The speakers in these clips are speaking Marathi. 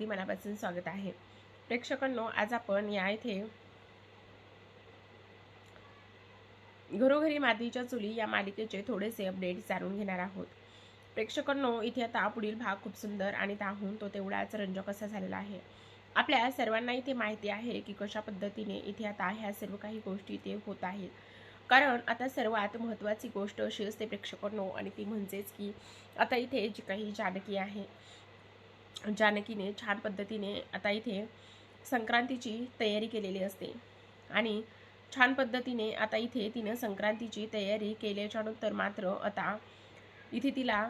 अगदी मनापासून स्वागत आहे. प्रेक्षकांनो आज आपण या इथे घरोघरी मातीच्या चुली या मालिकेचे थोडेसे अपडेट जाणून घेणार आहोत. प्रेक्षकांनो इथे आता पुढील भाग खूप सुंदर आणि त्याहून तो तेवढाच रंजक असा झालेला आहे. आपल्या सर्वांना इथे माहिती आहे की कशा पद्धतीने इथे आता ह्या सर्व काही गोष्टी इथे होत आहेत. कारण आता सर्वात महत्त्वाची गोष्ट अशी असते प्रेक्षकांनो आणि ती म्हणजेच की आता इथे जी काही जानकी आहे जानकीने छान पद्धतीने आता इथे संक्रांतीची तयारी केलेली असते. आणि छान पद्धतीने आता इथे तिनं संक्रांतीची तयारी केल्याच्यानंतर मात्र आता इथे तिला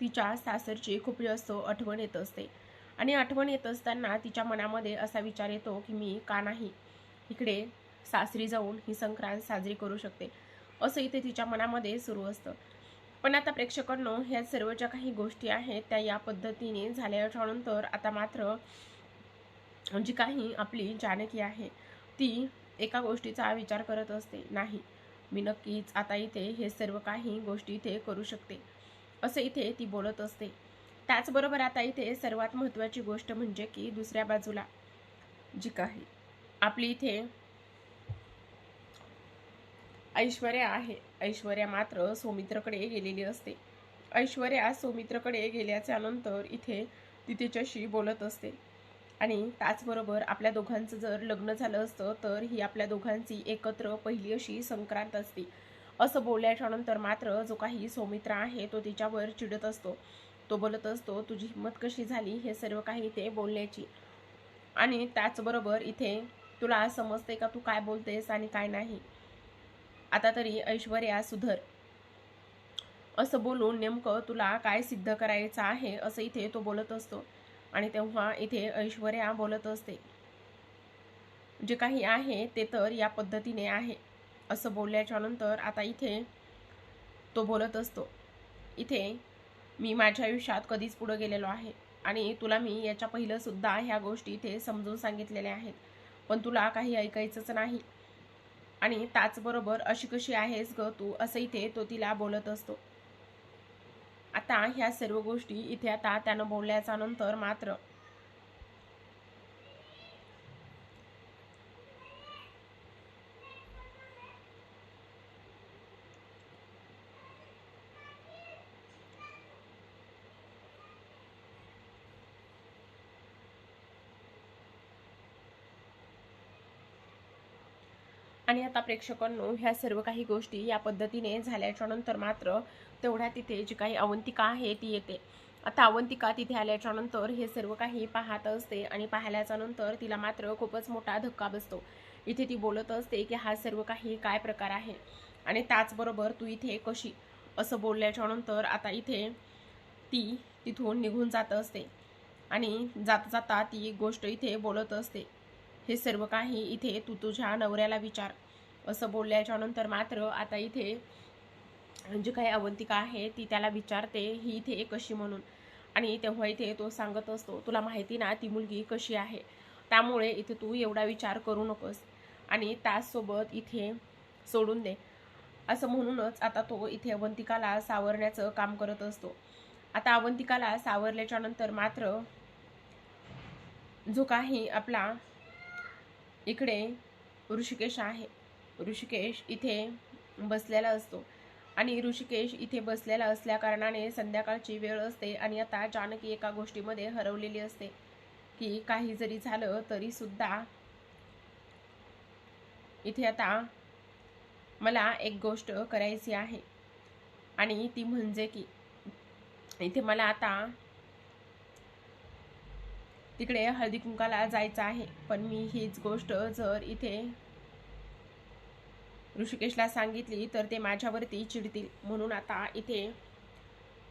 तिच्या सासरची खूप जास्त आठवण येत असते. आणि आठवण येत असताना तिच्या मनामध्ये असा विचार येतो की मी का नाही इकडे सासरी जाऊन ही संक्रांत साजरी करू शकते. असं इथे तिच्या मनामध्ये सुरू असतं. पण आता प्रेक्षकांनो ह्या सर्व ज्या काही गोष्टी आहेत त्या या पद्धतीने झाल्याच्यानंतर आता मात्र जी काही आपली जानकी आहे ती एका गोष्टीचा विचार करत असते. नाही मी नक्कीच आता इथे हे सर्व काही गोष्टी इथे करू शकते असं इथे ती बोलत असते. त्याचबरोबर आता इथे सर्वात महत्त्वाची गोष्ट म्हणजे की दुसऱ्या बाजूला जी काही आपली इथे ऐश्वर्या आहे. ऐश्वर्या मात्र सौमित्रकडे गेलेली असते. ऐश्वर्या सौमित्रकडे गेल्याच्यानंतर इथे तिथेच्याशी तिच्याशी बोलत असते. आणि त्याचबरोबर आपल्या दोघांचं जर लग्न झालं असतं तर ही आपल्या दोघांची एकत्र पहिली अशी संक्रांत असते. असं बोलल्याच्या नंतर मात्र जो काही सौमित्र आहे तो तिच्यावर चिडत असतो. तो बोलत असतो तुझी हिंमत कशी झाली हे सर्व काही ते बोलण्याची? आणि त्याचबरोबर इथे तुला समजते का तू काय बोलतेस आणि काय नाही? आता तरी ऐश्वर्या सुधर असं बोलून नेमकं तुला काय सिद्ध करायचं आहे असं इथे तो बोलत असतो. आणि तेव्हा इथे ऐश्वर्या बोलत असते जे काही आहे ते तर या पद्धतीने आहे. असं बोलल्याच्या नंतर आता इथे तो बोलत असतो इथे मी माझ्या आयुष्यात कधीच पुढं गेलेलो आहे आणि तुला मी याच्या पहिलंसुद्धा ह्या गोष्टी इथे समजून सांगितलेल्या आहेत. पण तुला काही ऐकायचंच नाही. आणि त्याचबरोबर अशी कशी आहेस ग तू? असं इथे तो तिला बोलत असतो. आता ह्या सर्व गोष्टी इथे आता त्यानं बोलल्याच्या नंतर मात्र आणि आता प्रेक्षकांनो ह्या सर्व काही गोष्टी या पद्धतीने झाल्याच्यानंतर मात्र तेवढ्या तिथे जी काही अवंतिका आहे ती येते. आता अवंतिका तिथे आल्याच्यानंतर हे सर्व काही पाहत असते आणि पाहिल्याच्या नंतर तिला मात्र खूपच मोठा धक्का बसतो. इथे ती बोलत असते की हा सर्व काही काय प्रकार आहे? आणि त्याचबरोबर तू इथे कशी? असं बोलल्याच्या नंतर आता इथे ती तिथून निघून जात असते. आणि जाता जाता ती गोष्ट इथे बोलत असते. हे सर्व काही इथे तू तुझ्या नवऱ्याला विचार. असं बोलल्याच्या नंतर मात्र आता इथे जी काही अवंतिका आहे ती त्याला विचारते ही इथे कशी म्हणून? आणि तेव्हा इथे तो सांगत असतो तुला माहिती ना ती मुलगी कशी आहे? त्यामुळे इथे तू एवढा विचार करू नकोस आणि त्याचसोबत इथे सोडून दे. असं म्हणूनच आता तो इथे अवंतिकाला सावरण्याचं काम करत असतो. आता अवंतिकाला सावरल्याच्या नंतर मात्र जो काही आपला इकडे ऋषिकेश आहे. ऋषिकेश इथे बसलेला असतो. आणि ऋषिकेश इथे बसलेला असल्या कारणाने संध्याकाळची वेळ असते आणि आता जानकी एका गोष्टीमध्ये हरवलेली असते. की काही जरी झालं तरी सुद्धा इथे आता मला एक गोष्ट करायची आहे. आणि ती म्हणजे की इथे मला आता तिकडे हळदी कुंकाला जायचं आहे. पण मी हीच गोष्ट जर इथे ऋषिकेशला सांगितली तर ते माझ्यावरती चिडतील. म्हणून आता इथे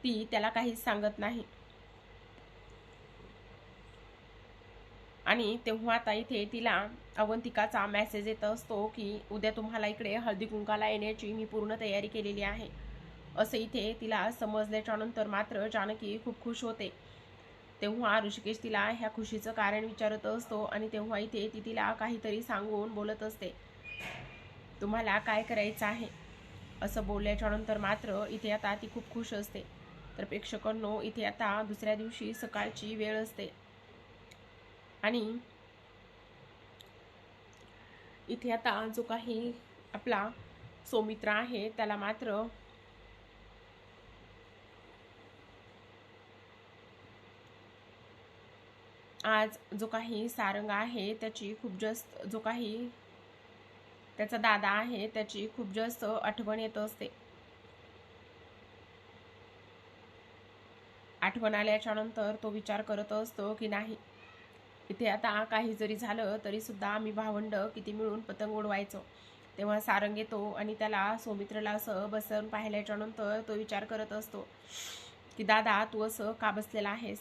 ती त्याला काहीच सांगत नाही. आणि तेव्हा आता इथे तिला अवंतिकाचा मेसेज येत असतो की उद्या तुम्हाला इकडे हळदी कुंकाला येण्याची मी पूर्ण तयारी केलेली आहे. असं इथे तिला समजल्याच्या नंतर मात्र जानकी खूप खुश होते. तेव्हा ऋषिकेश तिला ह्या खुशीचं कारण विचारत असतो आणि तेव्हा इथे ती तिला काहीतरी सांगून बोलत असते. तुम्हाला काय करायचं आहे? असं बोलल्याच्या नंतर मात्र इथे आता ती खूप खुश असते. तर प्रेक्षकांनो इथे आता दुसऱ्या दिवशी सकाळची वेळ असते. आणि इथे आता जो काही आपला सौमित्र आहे त्याला मात्र आज जो काही सारंग आहे त्याची खूप जास्त जो काही त्याचा दादा आहे त्याची खूप जास्त आठवण येत असते. आठवण आल्याच्यानंतर तो विचार करत असतो की नाही इथे आता काही जरी झालं तरी सुद्धा आम्ही भावंड किती मिळून पतंग उडवायचो. तेव्हा सारंग येतो आणि त्याला सौमित्रला असं बसवून पाहिल्याच्या नंतर तो विचार करत असतो की दादा तू असं का बसलेला आहेस?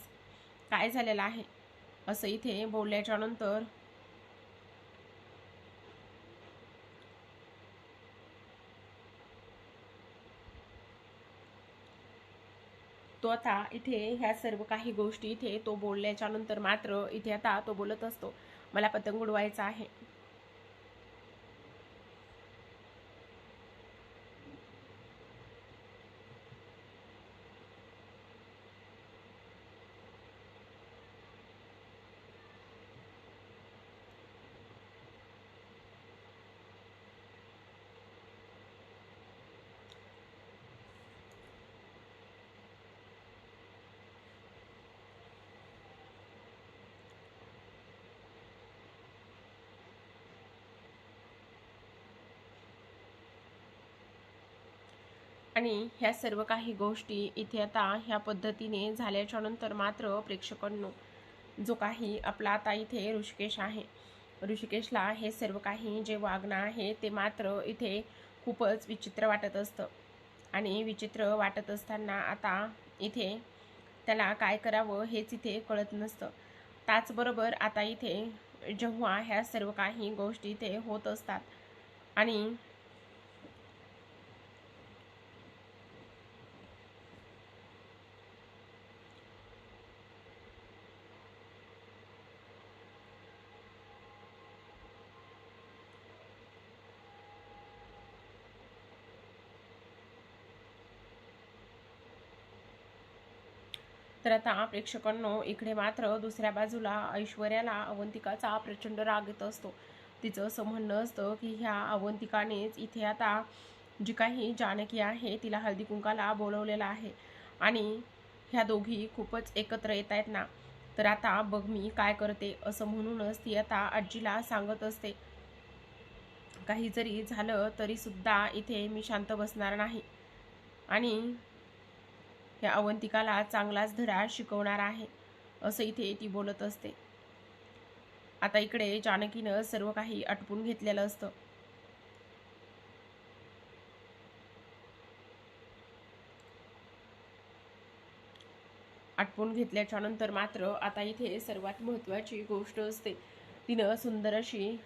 काय झालेलं आहे? असं इथे बोलल्याच्या नंतर तो आता इथे ह्या सर्व काही गोष्टी इथे तो बोलल्याच्या नंतर मात्र इथे आता तो बोलत असतो मला पतंग उडवायचा आहे. आणि ह्या सर्व काही गोष्टी इथे आता ह्या पद्धतीने झाल्याच्यानंतर मात्र प्रेक्षकांनो जो काही आपला आता इथे ऋषिकेश आहे ऋषिकेशला हे सर्व काही जे वागणं आहे ते मात्र इथे खूपच विचित्र वाटत असतं. आणि विचित्र वाटत असताना आता इथे त्याला काय करावं हेच इथे कळत नसतं. त्याचबरोबर आता इथे जेव्हा ह्या सर्व काही गोष्टी इथे होत असतात आणि तर आता प्रेक्षकांनो इकडे मात्र दुसऱ्या बाजूला ऐश्वर्याला अवंतिकाचा प्रचंड राग येत असतो. तिचं असं म्हणणं असतं की ह्या अवंतिकानेच इथे आता जी काही जानकी आहे तिला हळदी कुंकाला बोलवलेलं आहे आणि ह्या दोघी खूपच एकत्र येत आहेत ना. तर आता बघ मी काय करते असं म्हणूनच ती आता आजीला सांगत असते. काही जरी झालं तरी सुद्धा इथे मी शांत बसणार नाही. आणि या अवंतिकाला चांगलाच धडा शिकवणार आहे असं इथे ती बोलत असते. आता इकडे जानकीनं सर्व काही आटपून घेतलेलं असतं. आटपून घेतल्याच्या नंतर मात्र आता इथे सर्वात महत्वाची गोष्ट असते. तिनं सुंदर अशी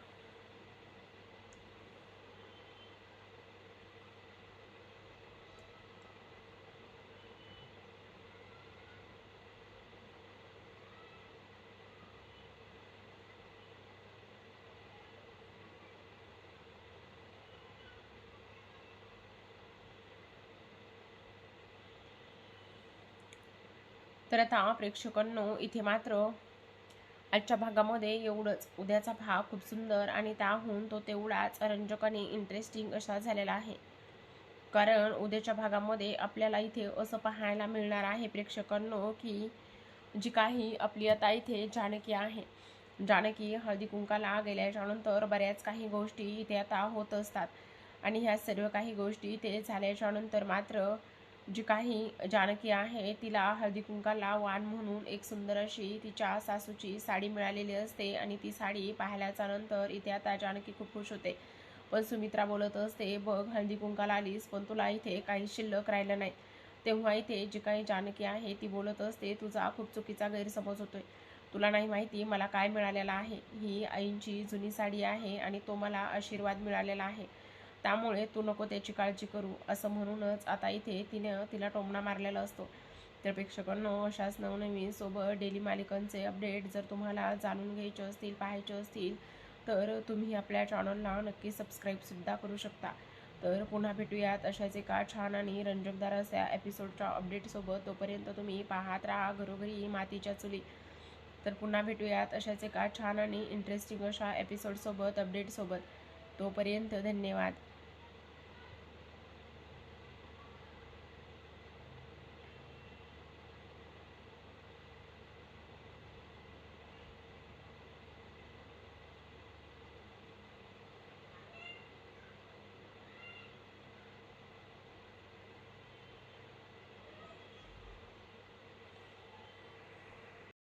तर आता प्रेक्षकांनो इथे मात्र आजच्या भागामध्ये एवढंच. उद्याचा भाग खूप सुंदर आणि त्याहून तो तेवढाच रंजक आणि इंटरेस्टिंग असा झालेला आहे. कारण उद्याच्या भागामध्ये आपल्याला इथे असं पाहायला मिळणार आहे प्रेक्षकांनो की जी काही आपली आता इथे जानकी आहे. जानकी हळदी कुंकाला बऱ्याच काही गोष्टी इथे आता होत असतात. आणि ह्या सर्व काही गोष्टी इथे झाल्याच्यानंतर मात्र जी काही जानकी आहे तिला हळदी कुंकाला वाण म्हणून एक सुंदर अशी तिच्या सासूची साडी मिळालेली असते आणि ती साडी पाहिल्याच्या नंतर इथे आता जानकी खूप खुश होते. पण सुमित्रा बोलत असते बघ हळदी कुंकाला आलीस पण तुला इथे काही शिल्लक राहिलं नाही. तेव्हा इथे जी काही जानकी आहे ती बोलत असते तुझा खूप चुकीचा गैरसमज होतोय. तुला नाही माहिती मला काय मिळालेलं आहे. ही आईंची जुनी साडी आहे आणि तो मला आशीर्वाद मिळालेला आहे. त्यामुळे तू नको त्याची काळजी करू असं म्हणूनच आता इथे तिनं तिला टोमणा मारलेला असतो. तर प्रेक्षकांनो अशाच नवनवीन सोबत डेली मालिकांचे अपडेट जर तुम्हाला जाणून घ्यायचे असतील पाहायचे असतील तर तुम्ही आपल्या चॅनलला नक्की सबस्क्राईबसुद्धा करू शकता. तर पुन्हा भेटूयात अशाच एका छान आणि रंजकदार अशा एपिसोडच्या अपडेटसोबत तोपर्यंत तुम्ही पाहत राहा घरोघरी मातीच्या चुली. तर पुन्हा भेटूयात अशाच एका छान आणि इंटरेस्टिंग अशा एपिसोडसोबत अपडेटसोबत तोपर्यंत धन्यवाद.